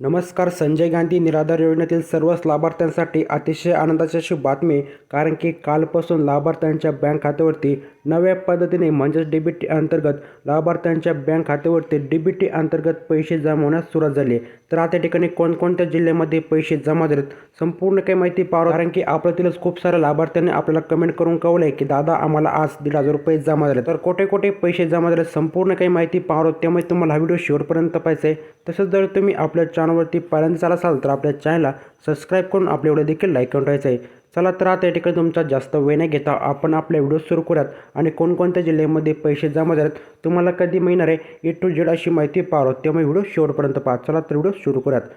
नमस्कार संजय गांधी निराधार योजनेतील सर्वच लाभार्थ्यांसाठी अतिशय आनंदाची अशी बातमी कारण की कालपासून लाभार्थ्यांच्या बँक खात्यावरती नव्या पद्धतीने म्हणजेच डी बी टी अंतर्गत लाभार्थ्यांच्या बँक खात्यावरती डी बी टी अंतर्गत पैसे जमा होण्यास सुरुवात झाली. आहे. तर आता ठिकाणी कोणकोणत्या जिल्ह्यामध्ये पैसे जमा झालेत संपूर्ण काही माहिती पाहू. कारण की आपल्यातीलच खूप साऱ्या लाभार्थ्यांनी आपल्याला कमेंट करून कळवलं आहे की दादा आम्हाला आज दीड हजार रुपये जमा झाले तर कोठे कोठे पैसे जमा झाले संपूर्ण काही माहिती पाहू. त्यामुळे तुम्हाला हा व्हिडिओ शेवटपर्यंत पाहिजे आहे. तसंच जर तुम्ही आपल्या चॅनलवरती पहिल्यांदा आला असाल तर आपल्या चॅनलला सबस्क्राईब करून आपल्या व्हिडिओ देखील लाईक करून ठेवायचं. आहे चला तर आता या ठिकाणी तुमचा जास्त वेळ नाही घेता आपण आपले व्हिडिओ सुरू करूयात आणि कोणकोणत्या जिल्ह्यामध्ये पैसे जमा झालेत तुम्हाला कधी मिळणार आहे ए टू झेड अशी माहिती पाहू त्यामुळे व्हिडिओ शेवटपर्यंत पाहा. चला तर व्हिडिओ सुरू करूयात.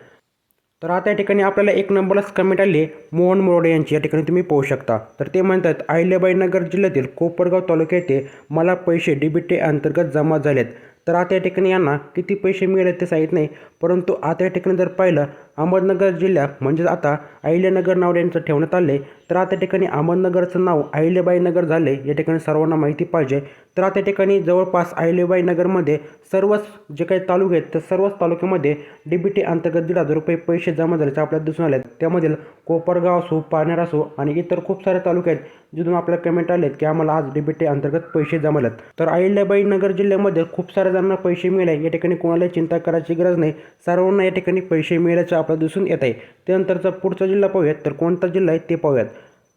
तर आता या ठिकाणी आपल्याला एक नंबरलाच कमेंट आली मोहन मोरडे यांची. या ठिकाणी तुम्ही पाहू शकता. तर ते म्हणतात अहिल्याबाई नगर जिल्ह्यातील कोपरगाव तालुक्या येथे मला पैसे डी बी टी अंतर्गत जमा झालेत. तर आता या ठिकाणी यांना किती पैसे मिळाले ते सांगित नाही. परंतु आता या ठिकाणी जर पाहिलं अहमदनगर जिल्ह्यात म्हणजेच आता अहिल्यानगर नाव यांचं ठेवण्यात आले तर आता ठिकाणी अहमदनगरचं नाव अहिल्याबाई नगर झाले या ठिकाणी सर्वांना माहिती पाहिजे. तर त्या ठिकाणी जवळपास अहिल्याबाई नगरमध्ये सर्वच जे काही तालुके आहेत तर सर्वच तालुक्यामध्ये डी बी टी अंतर्गत दीड हजार रुपये पैसे जमा झाल्याचे आपल्याला दिसून आले त्यामधील कोपरगाव असो पानेर असो आणि इतर खूप सारे तालुके आहेत जिथून आपल्याला कमेंट आलेत की आम्हाला आज डी बी टी अंतर्गत पैसे जमा झालेत. तर अहिल्याबाई नगर जिल्ह्यामध्ये खूप साऱ्या जणांना पैसे मिळाले या ठिकाणी कोणालाही चिंता करायची गरज नाही. सर्वांना या ठिकाणी पैसे मिळाल्याचं आपल्याला दिसून येत आहे. त्यानंतरचा पुढचा जिल्हा पाहूयात. तर कोणता जिल्हा आहे ते पाहूयात.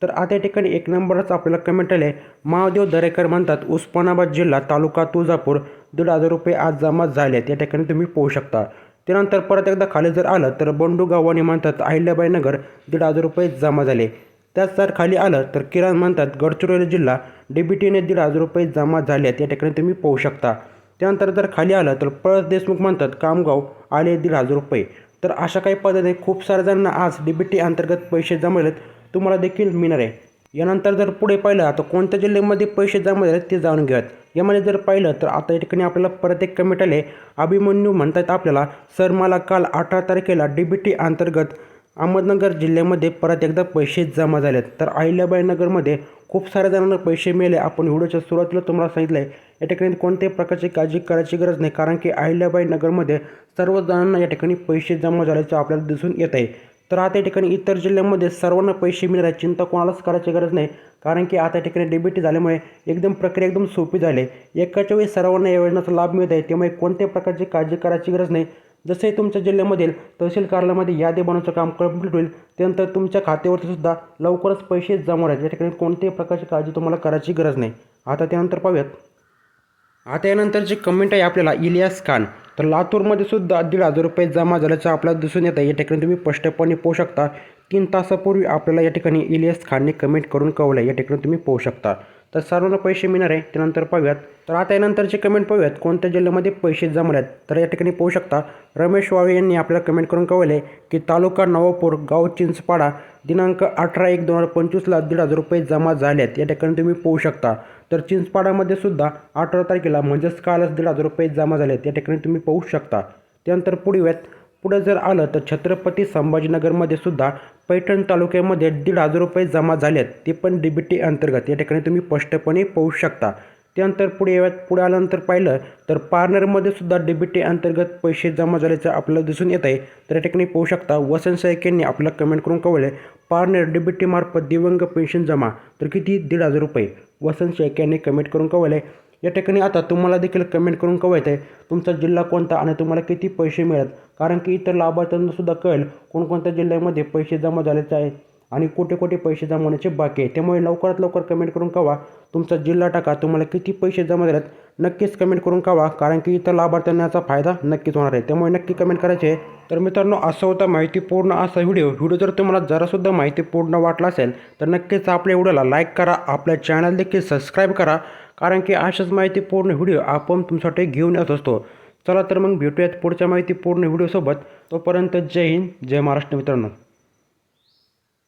तर आता या ठिकाणी एक नंबरच आपल्याला कमेंट आले महादेव दरेकर म्हणतात उस्मानाबाद जिल्हा तालुका तुळजापूर दीड हजार रुपये आज जमा झाले त्या या ठिकाणी तुम्ही पोहू शकता. त्यानंतर परत एकदा खाली जर आलं तर बंडू गावाने म्हणतात अहिल्याबाई नगर दीड हजार रुपये जमा झाले. त्याच जर खाली आलं तर किरण म्हणतात गडचिरोली जिल्हा डीबीटीने दीड हजार रुपये जमा झाले आहेत ठिकाणी तुम्ही पोहू शकता. त्यानंतर जर खाली आलं तर पळस देशमुख म्हणतात कामगाव आले दीड हजार रुपये. तर अशा काही पद्धतीने खूप साऱ्या जणांना आज डीबीटी अंतर्गत पैसे जमलेत. तुम्हाला देखील मिळणार आहे. यानंतर जर पुढे पाहिलं तर कोणत्या जिल्ह्यामध्ये पैसे जमा झाले ते जाणून घेऊयात. यामध्ये जर पाहिलं तर आता या ठिकाणी आपल्याला परत एक कमेंट आले. अभिमन्यू म्हणतात आपल्याला सर मला काल अठरा तारखेला डी बी टी अंतर्गत अहमदनगर जिल्ह्यामध्ये परत एकदा पैसे जमा झालेत. तर अहिल्याबाई नगरमध्ये खूप साऱ्या जणांना पैसे मिळाले. आपण व्हिडिओच्या सुरुवातीला तुम्हाला सांगितलं आहे या ठिकाणी कोणत्याही प्रकारची काळजी करायची गरज नाही. कारण की अहिल्याबाई नगरमध्ये सर्व जणांना या ठिकाणी पैसे जमा झाल्याचं आपल्याला दिसून येत आहे. तर आता या ठिकाणी इतर जिल्ह्यांमध्ये सर्वांना पैसे मिळणार आहे चिंता कोणालाच करायची गरज नाही. कारण की आता या ठिकाणी डेबिट झाल्यामुळे एकदम प्रक्रिया एकदम सोपी झाली आहे. एकाच्या वेळी सर्वांना या योजनेचा लाभ मिळत आहे. त्यामुळे कोणत्याही प्रकारची काळजी करायची गरज नाही. जसे तुमच्या जिल्ह्यामधील तहसील कार्यालयामध्ये यादी बनवण्याचं काम कंप्लीट होईल त्यानंतर तुमच्या खात्यावरती सुद्धा लवकरच पैसे जमा होणार आहेत. या ठिकाणी कोणत्याही प्रकारची काळजी तुम्हाला करायची गरज नाही. आता त्यानंतर पाहूयात. आता यानंतरची कमेंट आहे आपल्याला इलियास खान. तर लातूरमध्ये सुद्धा दीड हजार रुपये जमा झाल्याचं आपल्याला दिसून येतं. या ठिकाणी तुम्ही स्पष्टपणे पाहू शकता. तीन तासापूर्वी आपल्याला या ठिकाणी इलियास खानने कमेंट करून कळवलं. या ठिकाणी तुम्ही पाहू शकता. तर सर्वांना पैसे मिळणार आहे त्यानंतर पाहूयात. तर आता यानंतरचे कमेंट पाहूयात. कोणत्या जिल्ह्यामध्ये पैसे जमल्यात आहेत तर या ठिकाणी पाहू शकता रमेश वाळे यांनी आपल्याला कमेंट करून कळवले की तालुका नवापूर गाव चिंचपाडा दिनांक अठरा एक दोन हजार पंचवीसला दीड हजार रुपये जमा झाले आहेत या ठिकाणी तुम्ही पाहू शकता. तर चिंचपाडामध्ये सुद्धा अठरा तारखेला म्हणजेच कालच दीड हजार रुपये जमा झाले आहेत या ठिकाणी तुम्ही पाहू शकता. त्यानंतर पुढे पुढे जर आलं तर छत्रपती संभाजीनगरमध्ये सुद्धा पैठण तालुक्यामध्ये दीड हजार रुपये जमा झाले आहेत ते पण डी बी टी अंतर्गत. या ठिकाणी तुम्ही स्पष्टपणे पाहू शकता. त्यानंतर पुढे येऊयात पुढे आल्यानंतर पाहिलं तर पार्नरमध्ये सुद्धा डी बी टी अंतर्गत पैसे जमा झाल्याचं आपल्याला दिसून येत आहे तर या ठिकाणी पाहू शकता वसंत सायक यांनी आपल्याला कमेंट करून कळवले पार्नर डी बी टीमार्फत दिव्यांग पेन्शन जमा. तर किती? दीड हजार रुपये. वसंत शेख यांनी कमेंट करून कळवले या ठिकाणी आता तुम्हाला देखील कमेंट करून कळवायचं आहे तुमचा जिल्हा कोणता आणि तुम्हाला किती पैसे मिळत कारण की इतर लाभार्थ्यांना सुद्धा कळेल कोणकोणत्या जिल्ह्यामध्ये पैसे जमा झालेचे आहेत. आणि कुठे कुठे पैसे जमा होण्याचे बाकी आहे. त्यामुळे लवकरात लवकर कमेंट करून कवा तुमचा जिल्हा टाका. तुम्हाला किती पैसे जमा झालेत नक्कीच कमेंट करून कवा कारण की इतर लाभार्थ्यांना याचा फायदा नक्कीच होणार आहे. त्यामुळे नक्की कमेंट करायचे तर मित्रांनो असा होता माहितीपूर्ण असा व्हिडिओ व्हिडिओ जर तुम्हाला जरासुद्धा माहितीपूर्ण वाटला असेल तर नक्कीच आपल्या व्हिडिओला लाईक करा. आपल्या चॅनल देखील सबस्क्राईब करा. कारण की अशाच माहितीपूर्ण व्हिडिओ आपण तुमच्यासाठी घेऊन येत असतो. चला तर मग भेटूयात पुढच्या माहितीपूर्ण व्हिडिओसोबत तोपर्यंत जय हिंद जय महाराष्ट्र मित्रांनो.